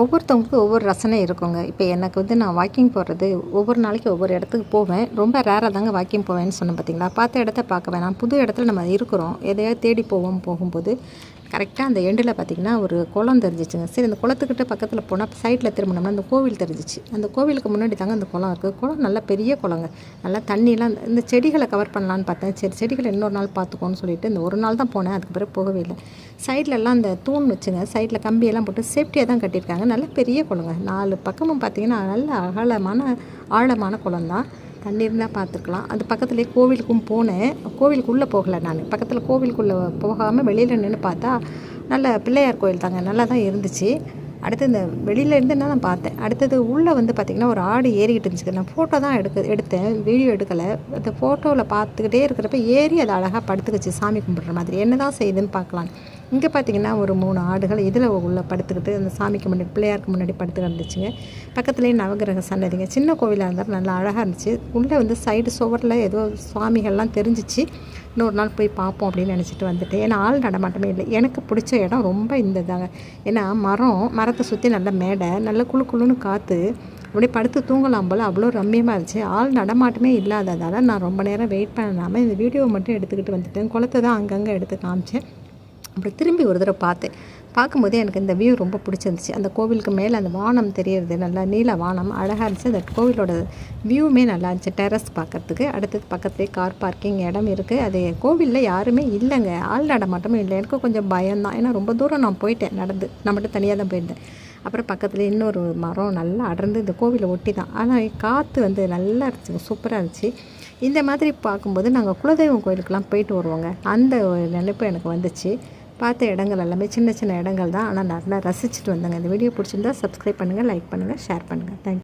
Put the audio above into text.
ஒவ்வொருத்தவங்களுக்கும் ஒவ்வொரு ரசனை இருக்குங்க. இப்போ எனக்கு வந்து நான் வாக்கிங் போகிறது ஒவ்வொரு நாளைக்கு ஒவ்வொரு இடத்துக்கு போவேன். ரொம்ப ரேராக தாங்க வாக்கிங் போவேன்னு சொன்னேன் பார்த்தீங்களா பார்த்த இடத்த பார்க்க வேணாம் புது இடத்துல நம்ம இருக்கிறோம். எதையாவது தேடி போவோம் போகும்போது கரெக்டாக அந்த எண்டில் பார்த்திங்கன்னா ஒரு குளம் தெரிஞ்சிச்சுங்க. சரி அந்த குளத்துக்கிட்ட பக்கத்தில் போனால் சைட்டில் திரும்பினோம்னா அந்த கோவில் தெரிஞ்சிச்சு. அந்த கோவிலுக்கு முன்னாடி தாங்க அந்த குளம் இருக்குது குளம் நல்ல பெரிய குளங்க. நல்லா தண்ணியெலாம் இந்த செடிகளை கவர் பண்ணலான்னு பார்த்தேன். சரி செடிகளை இன்னொரு நாள் பார்த்துக்கோன்னு சொல்லிட்டு இந்த ஒரு நாள் தான் போனேன். அதுக்கு பிறகு போகவே இல்லை. சைட்லலாம் அந்த தூண் வச்சுங்க. சைட்டில் கம்பியெல்லாம் போட்டு சேஃப்டியாக தான் கட்டியிருக்காங்க. நல்ல பெரிய குளங்க நாலு பக்கமும் பார்த்திங்கன்னா நல்ல அகலமான ஆழமான குளம் தான் தண்ணி இருந்தால் பார்த்துக்கலாம். அது பக்கத்துலேயே கோவிலுக்கும் போனேன். கோவிலுக்குள்ளே போகலை நான். பக்கத்தில் கோவிலுக்குள்ளே போகாமல் வெளியில் நின்று பார்த்தா நல்ல பிள்ளையார் கோயில் தாங்க நல்லா தான் இருந்துச்சு. அடுத்து இந்த வெளியில இருந்து நான் பார்த்தேன். அடுத்தது உள்ளே வந்து பார்த்திங்கன்னா ஒரு ஆடு ஏறிக்கிட்டு இருந்துச்சு. நான் ஃபோட்டோ தான் எடுக்க எடுத்தேன். வீடியோ எடுக்கலை. அந்த ஃபோட்டோவில் பார்த்துக்கிட்டே இருக்கிறப்ப ஏறி அதை அழகாக படுத்துக்கிச்சு சாமி கும்பிட்ற மாதிரி. என்ன தான் செய்யுதுன்னு பார்க்கலாம். இங்கே பார்த்தீங்கன்னா ஒரு மூணு ஆடுகள் இதில் உள்ளே படுத்துக்கிட்டு அந்த சாமிக்கு முன்னாடி பிள்ளையாருக்கு முன்னாடி படுத்து இருந்துச்சுங்க. பக்கத்துலேயே நவகிரக சன்னதிங்க. சின்ன கோவிலாக இருந்தாலும் நல்லா அழகாக இருந்துச்சு. உள்ளே வந்து சைடு சுவரில் ஏதோ சுவாமிகள்லாம் தெரிஞ்சிச்சு. இன்னொரு நாள் போய் பார்ப்போம் அப்படின்னு நினச்சிட்டு வந்துட்டேன். ஏன்னா ஆள் நடமாட்டமே இல்லை. எனக்கு பிடிச்ச இடம் ரொம்ப இந்த தாங்க. ஏன்னா மரம் மரத்தை சுற்றி நல்ல மேடை நல்ல குளு குளுன்னு காற்று அப்படியே படுத்து தூங்கலாம் போல் அவ்வளோ ரம்மியமாக இருந்துச்சு. ஆள் நடமாட்டமே இல்லாததால் நான் ரொம்ப நேரம் வெயிட் பண்ணாமல் இந்த வீடியோவை மட்டும் எடுத்துக்கிட்டு வந்துட்டேன். குளத்தை தான் அங்கங்கே எடுத்து காமிச்சேன். அப்புறம் திரும்பி ஒரு தடவை பார்த்தேன். பார்க்கும்போதே எனக்கு இந்த வியூ ரொம்ப பிடிச்சிருந்துச்சு. அந்த கோவிலுக்கு மேலே அந்த வானம் தெரியறது நல்லா நீல வானம் அழகாக இருந்துச்சு. அந்த கோவிலோட வியூவுமே நல்லா இருந்துச்சு. டெரஸ் பார்க்கறதுக்கு. அடுத்தது பக்கத்துலேயே கார் பார்க்கிங் இடம் இருக்குது அது கோவிலில் யாருமே இல்லைங்க. ஆள் நடமாட்டமே இல்லை. எனக்கு கொஞ்சம் பயம்தான். ஏன்னா ரொம்ப தூரம் நான் போயிட்டேன் நடந்து. நான் மட்டும் தனியாக தான் போயிருந்தேன். அப்புறம் பக்கத்தில் இன்னொரு மரம் நல்லா அடர்ந்து இந்த கோவிலை ஒட்டி தான் ஆனால் காற்று வந்து நல்லா இருந்துச்சு. சூப்பராக இருந்துச்சு. இந்த மாதிரி பார்க்கும்போது நாங்கள் குலதெய்வம் கோயிலுக்கெலாம் போயிட்டு வருவோங்க. அந்த நினைப்பு எனக்கு வந்துச்சு. பார்த்த இடங்கள் எல்லாமே சின்ன சின்ன இடங்கள் தான் ஆனால் நல்லா ரசிச்சுட்டு வந்தாங்க. இந்த வீடியோ பிடிச்சிருந்தா சப்ஸ்கிரைப் பண்ணுங்கள் லைக் பண்ணுங்கள் ஷேர் பண்ணுங்கள் தேங்க்யூ